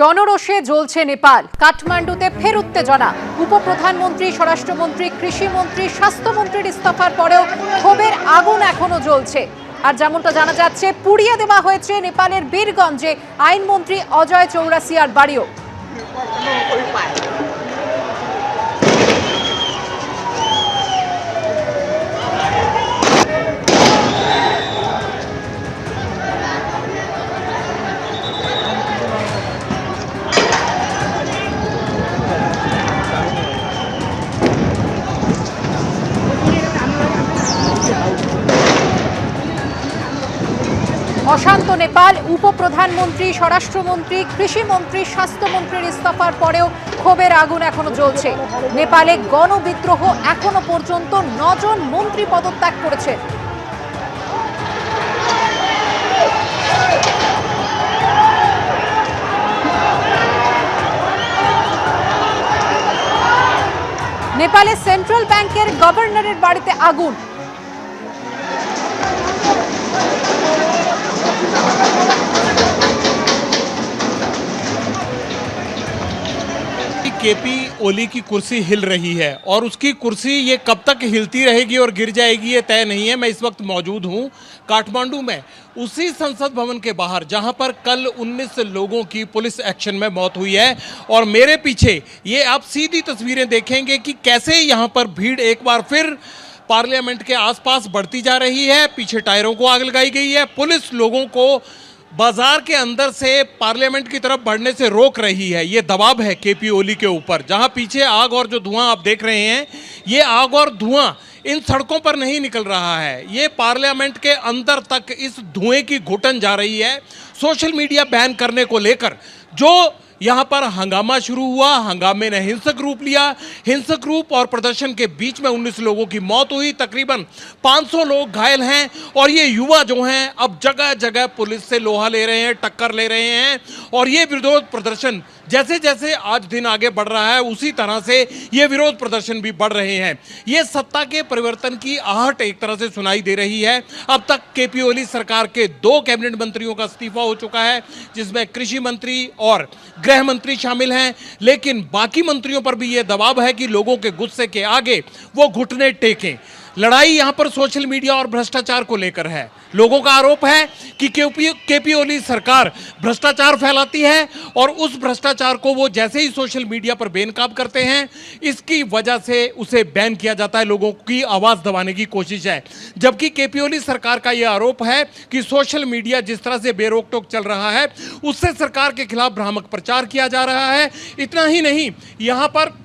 জনরোষে জ্বলছে নেপাল। কাঠমান্ডুতে ফের উত্তেজনা। উপপ্রধানমন্ত্রী, স্বরাষ্ট্রমন্ত্রী, কৃষিমন্ত্রী, স্বাস্থ্যমন্ত্রীর ইস্তফার পরেও ক্ষোভের আগুন এখনও জ্বলছে। আর যেমনটা জানা যাচ্ছে, পুড়িয়ে দেওয়া হয়েছে নেপালের বীরগঞ্জে আইনমন্ত্রী অজয় চৌরাসিয়ার বাড়িও। নেপাল, উপপ্রধানমন্ত্রী, স্বরাষ্ট্রমন্ত্রী, কৃষিমন্ত্রী, স্বাস্থ্যমন্ত্রীর ইস্তফার পরেও ক্ষোভের আগুন এখনও জ্বলছে। নেপালে গণবিদ্রোহ এখনও পর্যন্ত নজন মন্ত্রী পদত্যাগ করেছে। নেপালে সেন্ট্রাল ব্যাংকের গভর্নরের বাড়িতে আগুন। केपी ओली की कुर्सी हिल रही है और उसकी कुर्सी ये कब तक हिलती रहेगी और गिर जाएगी ये तय नहीं है। मैं इस वक्त मौजूद हूँ काठमांडू में, उसी संसद भवन के बाहर, जहाँ पर कल 19 लोगों की पुलिस एक्शन में मौत हुई है। और मेरे पीछे ये आप सीधी तस्वीरें देखेंगे कि कैसे यहाँ पर भीड़ एक बार फिर पार्लियामेंट के आसपास बढ़ती जा रही है। पीछे टायरों को आग लगाई गई है। पुलिस लोगों को बाज़ार के अंदर से पार्लियामेंट की तरफ़ बढ़ने से रोक रही है। ये दबाव है के पी ओली के ऊपर। जहाँ पीछे आग और जो धुआँ आप देख रहे हैं, ये आग और धुआँ इन सड़कों पर नहीं निकल रहा है। ये पार्लियामेंट के अंदर तक इस धुएँ की घुटन जा रही है। सोशल मीडिया बैन करने को लेकर जो यहाँ पर हंगामा शुरू हुआ, हंगामे ने हिंसक रूप लिया। हिंसक रूप और प्रदर्शन के बीच में 19 लोगों की मौत हुई, तकरीबन 500 लोग घायल हैं और ये युवा जो हैं, अब जगह जगह पुलिस से लोहा ले रहे हैं, टक्कर ले रहे हैं और ये विरोध प्रदर्शन जैसे जैसे आज दिन आगे बढ़ रहा है, उसी तरह से ये विरोध प्रदर्शन भी बढ़ रहे हैं। ये सत्ता के परिवर्तन की आहट एक तरह से सुनाई दे रही है। अब तक केपी ओली सरकार के दो कैबिनेट मंत्रियों का इस्तीफा हो चुका है, जिसमें कृषि मंत्री और गृह मंत्री शामिल हैं, लेकिन बाकी मंत्रियों पर भी ये दबाव है कि लोगों के गुस्से के आगे वो घुटने टेकें। लड़ाई यहाँ पर सोशल मीडिया और भ्रष्टाचार को लेकर है। लोगों का आरोप है कि केपी केपी ओली सरकार भ्रष्टाचार फैलाती है और उस भ्रष्टाचार को वो जैसे ही सोशल मीडिया पर बेनकाब करते हैं, इसकी वजह से उसे बैन किया जाता है, लोगों की आवाज़ दबाने की कोशिश है। जबकि केपी ओली सरकार का यह आरोप है कि सोशल मीडिया जिस तरह से बेरोक टोक चल रहा है, उससे सरकार के खिलाफ भ्रामक प्रचार किया जा रहा है। इतना ही नहीं, यहाँ पर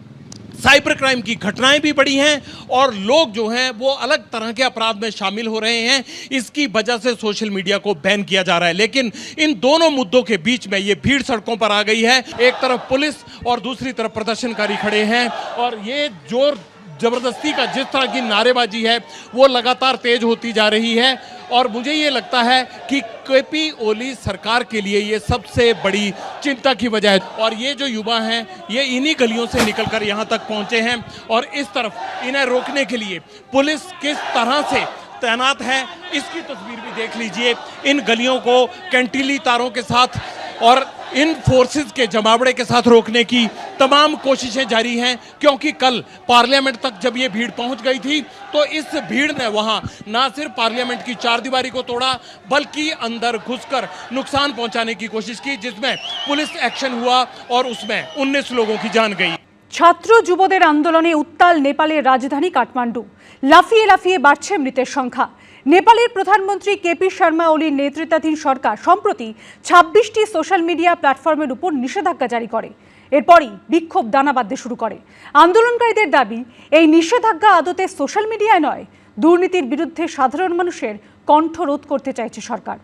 साइबर क्राइम की घटनाएँ भी बढ़ी हैं और लोग जो हैं वो अलग तरह के अपराध में शामिल हो रहे हैं। इसकी वजह से सोशल मीडिया को बैन किया जा रहा है। लेकिन इन दोनों मुद्दों के बीच में ये भीड़ सड़कों पर आ गई है। एक तरफ़ पुलिस और दूसरी तरफ़ प्रदर्शनकारी खड़े हैं और ये ज़ोर ज़बरदस्ती का जिस तरह की नारेबाजी है, वो लगातार तेज होती जा रही है। और मुझे ये लगता है कि केपी ओली सरकार के लिए ये सबसे बड़ी चिंता की वजह है। और ये जो युवा हैं, ये इन्हीं गलियों से निकलकर यहाँ तक पहुँचे हैं। और इस तरफ़ इन्हें रोकने के लिए पुलिस किस तरह से तैनात है, इसकी तस्वीर भी देख लीजिए। इन गलियों को कैंटिली तारों के साथ और इन फोर्सेस के जमावड़े के साथ रोकने की तमाम कोशिशें जारी हैं क्योंकि कल पार्लियामेंट तक जब ये भीड़ पहुंच गई थी तो इस भीड़ ने वहां ना सिर्फ पार्लियामेंट की चार दीवारी को तोड़ा बल्कि अंदर घुसकर नुकसान पहुंचाने की कोशिश की जिसमें पुलिस एक्शन हुआ और उसमें 19 लोगों की जान गई ছাত্র যুবদের আন্দোলনে উত্তাল নেপালের রাজধানী কাঠমান্ডু লাফিয়ে লাফিয়ে বাড়ছে মৃতের সংখ্যা নেপালের প্রধানমন্ত্রী কেপি শর্মা ওলির নেতৃত্বাধীন সরকার সম্প্রতি ছাব্বিশটি সোশ্যাল মিডিয়া প্ল্যাটফর্মের উপর নিষেধাজ্ঞা জারি করে। এরপরই বিক্ষোভ দানা বাঁধতে শুরু করে। আন্দোলনকারীদের দাবি, এই নিষেধাজ্ঞা আদতে সোশ্যাল মিডিয়ায় নয়, দুর্নীতির বিরুদ্ধে সাধারণ মানুষের কণ্ঠ রোধ করতে চাইছে সরকার।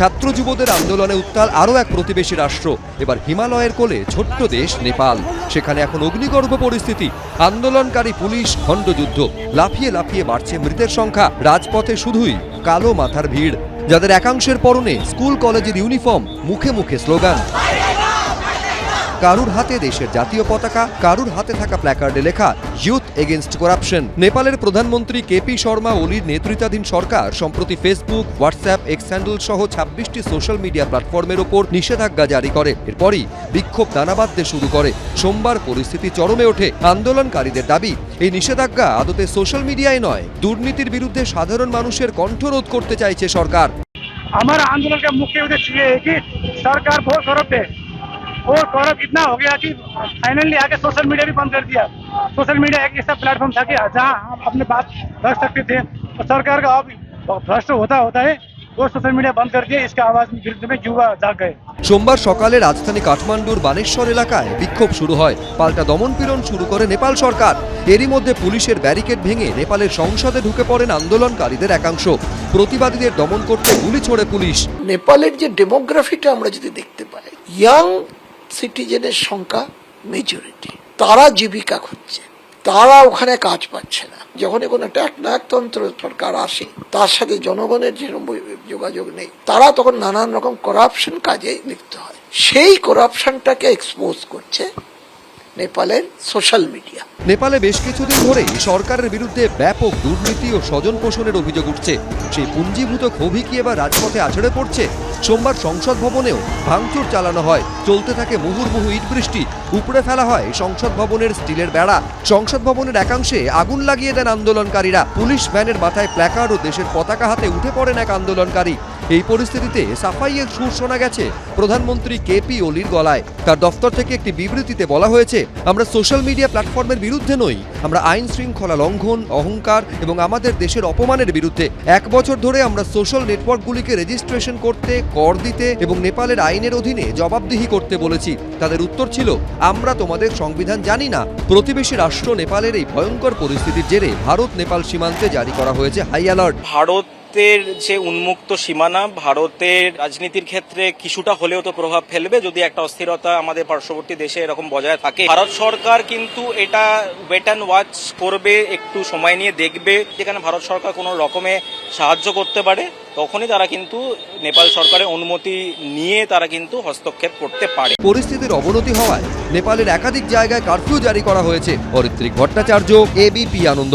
ছাত্র যুবদের আন্দোলনে উত্তাল আরও এক প্রতিবেশী রাষ্ট্র, এবার হিমালয়ের কোলে ছোট্ট দেশ নেপাল। সেখানে এখন অগ্নিগর্ভ পরিস্থিতি, আন্দোলনকারী পুলিশ খণ্ডযুদ্ধ লাফিয়ে লাফিয়ে বাড়ছে মৃতের সংখ্যা, রাজপথে শুধুই কালো মাথার ভিড়। যাদের একাংশের পরনে স্কুল কলেজের ইউনিফর্ম, মুখে মুখে স্লোগান। কারুর হাতে দেশের জাতীয় পতাকা কারুর হাতে থাকা প্ল্যাকার্ডে লেখা ইউথ এগেনস্ট করাপশন নেপালের প্রধানমন্ত্রী কেপি শর্মা ওলির নেতৃত্বাধীন সরকার সম্প্রতি ফেসবুক হোয়াটসঅ্যাপ এক্স হ্যান্ডেল সহ ছাব্বিশটি সোশ্যাল মিডিয়া প্ল্যাটফর্মের ওপর নিষেধাজ্ঞা জারি করে এরপরই বিক্ষোভ দানা বাঁধতে শুরু করে সোমবার পরিস্থিতি চরমে ওঠে আন্দোলনকারীদের দাবি এই নিষেধাজ্ঞা আদতে সোশ্যাল মিডিয়ায় নয় দুর্নীতির বিরুদ্ধে সাধারণ মানুষের কণ্ঠরোধ করতে চাইছে সরকার हमारा आंदोलन का मुख्य उद्देश्य ये है कि सरकार बहुत करप्ट है और करप्ट इतना हो गया कि फाइनली आके सोशल मीडिया भी बंद कर दिया सोशल मीडिया एक ऐसा प्लेटफॉर्म था कि जहाँ हम अपने बात रख सकते थे और सरकार का अब भ्रष्ट होता होता है वो सोशल मीडिया बंद कर दिया इसका आवाज विरुद्ध में युवा जाग गए সোমবার সকালে রাজধানী কাঠমান্ডুর বানেশ্বর এলাকায় বিক্ষোভ শুরু হয় পাল্টা দমনপীড়ন শুরু করে নেপাল সরকার এরই মধ্যে পুলিশের ব্যারিকেড ভেঙে নেপালের সংসদে ঢুকে পড়েন আন্দোলনকারীদের একাংশ প্রতিবাদীদের দমন করতে গুলি ছোড়ে পুলিশ নেপালের যে ডেমোগ্রাফিটা আমরা যদি দেখতে পাই ইয়াং সিটিজেনের সংখ্যা মেজরিটি তারা জীবিকা খুঁজছে। তারা ওখানে কাজ পাচ্ছে না। যখন কোনো একটা একনায়কতন্ত্র সরকার আসে, তার সাথে জনগণের যে যোগাযোগ নেই, তারা তখন নানান রকম করাপশন কাজে লিপ্ত হয়। সেই করাপশনটাকে এক্সপোজ করছে নেপালের সোশ্যাল মিডিয়া। নেপালে বেশ কিছুদিন ধরেই সরকারের বিরুদ্ধে ব্যাপক দুর্নীতি ও স্বজন পোষণের অভিযোগ উঠছে। সেই পুঞ্জীভূত ক্ষোভই কি এবার রাজপথে আছড়ে পড়ছে? সোমবার সংসদ ভবনেও ভাঙচুর চালানো হয়। চলতে থাকে মুহুর্মুহু ইট বৃষ্টি উপড়ে ফেলা হয় সংসদ ভবনের স্টিলের বেড়া। সংসদ ভবনের একাংশে আগুন লাগিয়ে দেন আন্দোলনকারীরা। পুলিশ ভ্যানের মাথায় প্ল্যাকার্ড ও দেশের পতাকা হাতে উঠে পড়েন এক আন্দোলনকারী। এই পরিস্থিতিতে সাফাইয়ের সুর শোনা গেছে। প্রধানমন্ত্রী কেপি ওলির গলায়। তার দফতর থেকে একটি বিবৃতিতে বলা হয়েছে, আমরা সোশ্যাল মিডিয়া প্ল্যাটফর্মের বিরুদ্ধে নই। আমরা আইন শৃঙ্খলা লঙ্ঘন, অহংকার এবং আমাদের দেশের অপমানের বিরুদ্ধে। এক বছর ধরে আমরা সোশ্যাল নেটওয়ার্কগুলিকে রেজিস্ট্রেশন করতে, কর দিতে এবং নেপালের আইনের অধীনে জবাবদিহি করতে বলেছি। তাদের উত্তর ছিল, আমরা তোমাদের সংবিধান জানি না। প্রতিবেশী রাষ্ট্র নেপালের এই ভয়ঙ্কর পরিস্থিতির জেরে ভারত নেপাল সীমান্তে জারি করা হয়েছে হাই অ্যালার্ট। ভারতের যে উন্মুক্ত সীমানা, ভারতের রাজনীতির ক্ষেত্রে কিছুটা হলেও তো প্রভাব ফেলবে যদি একটা অস্থিরতা আমাদের পার্শ্ববর্তী দেশে এরকম বজায় থাকে। ভারত সরকার কিন্তু এটা ওয়েট অ্যান্ড ওয়াচ করবে, একটু সময় নিয়ে দেখবে। যেখানে ভারত সরকার কোনো রকমে সাহায্য করতে পারে, তখনই তারা কিন্তু নেপাল সরকারের অনুমতি নিয়ে তারা কিন্তু হস্তক্ষেপ করতে পারে। পরিস্থিতির অবনতি হওয়ায় নেপালের একাধিক জায়গায় কারফিউ জারি করা হয়েছে। অরিত্রিক ভট্টাচার্য এবিপি আনন্দ